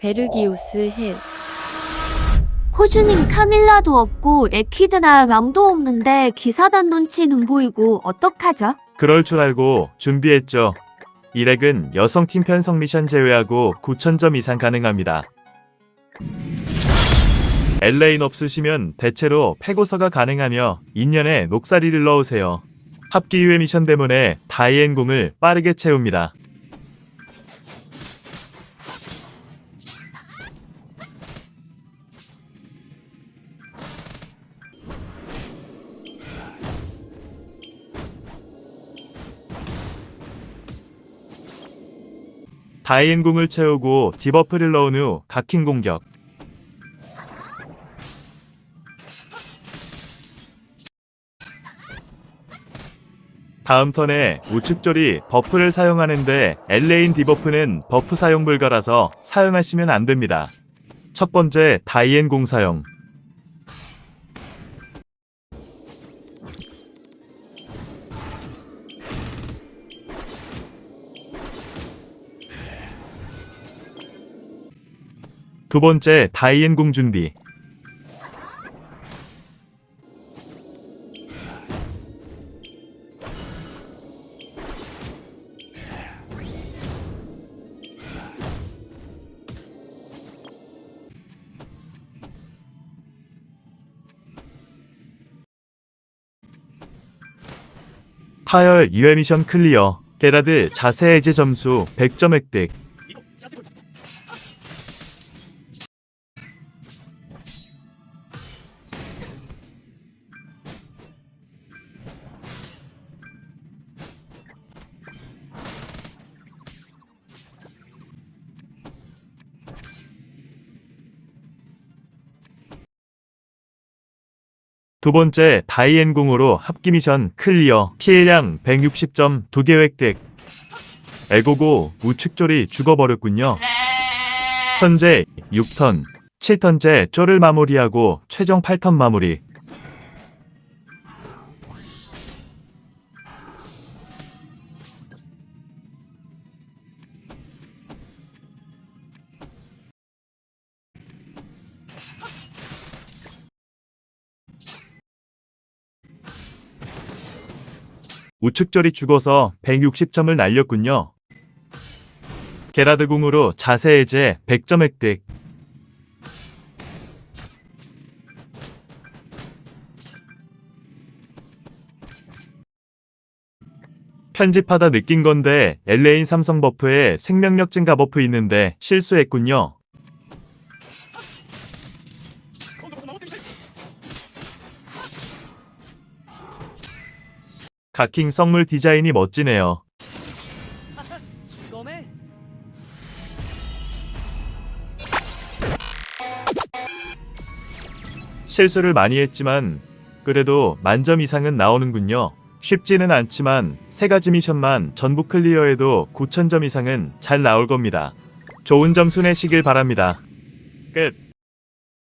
베르기우스 힐. 호주님 카밀라도 없고 에키드나 람도 없는데 기사단 눈치는 보이고 어떡하죠? 그럴 줄 알고 준비했죠. 이 렉은 여성 팀 편성 미션 제외하고 9,000점 이상 가능합니다. 엘레인 없으시면 대체로 패고서가 가능하며 인연에 녹사리를 넣으세요. 합기 유해 미션 때문에 다이앤 궁을 빠르게 채웁니다. 다이앤 궁을 채우고 디버프를 넣은 후 각킹 공격. 다음 턴에 우측절이 버프를 사용하는데 엘레인 디버프는 버프 사용 불가라서 사용하시면 안 됩니다. 첫 번째 다이앤 공 사용. 두 번째 다이앤 공 준비. 파열 2회 미션 클리어. 게라드 자세 해제 점수 100점 획득. 두 번째 다이앤 궁으로 합기 미션 클리어 피해량 160점 두 개 획득. 에고고 우측졸이 죽어버렸군요. 현재 6턴 7턴째 쫄을 마무리하고 최종 8턴 마무리 우측절이 죽어서 160점을 날렸군요. 게라드 궁으로 자세 해제 100점 획득. 편집하다 느낀 건데 엘레인 삼성 버프에 생명력 증가 버프 있는데 실수했군요. 가킹 성물 디자인이 멋지네요. 실수를 많이 했지만 그래도 만점 이상은 나오는군요. 쉽지는 않지만 세 가지 미션만 전부 클리어해도 9,000점 이상은 잘 나올 겁니다. 좋은 점수 내시길 바랍니다. 끝.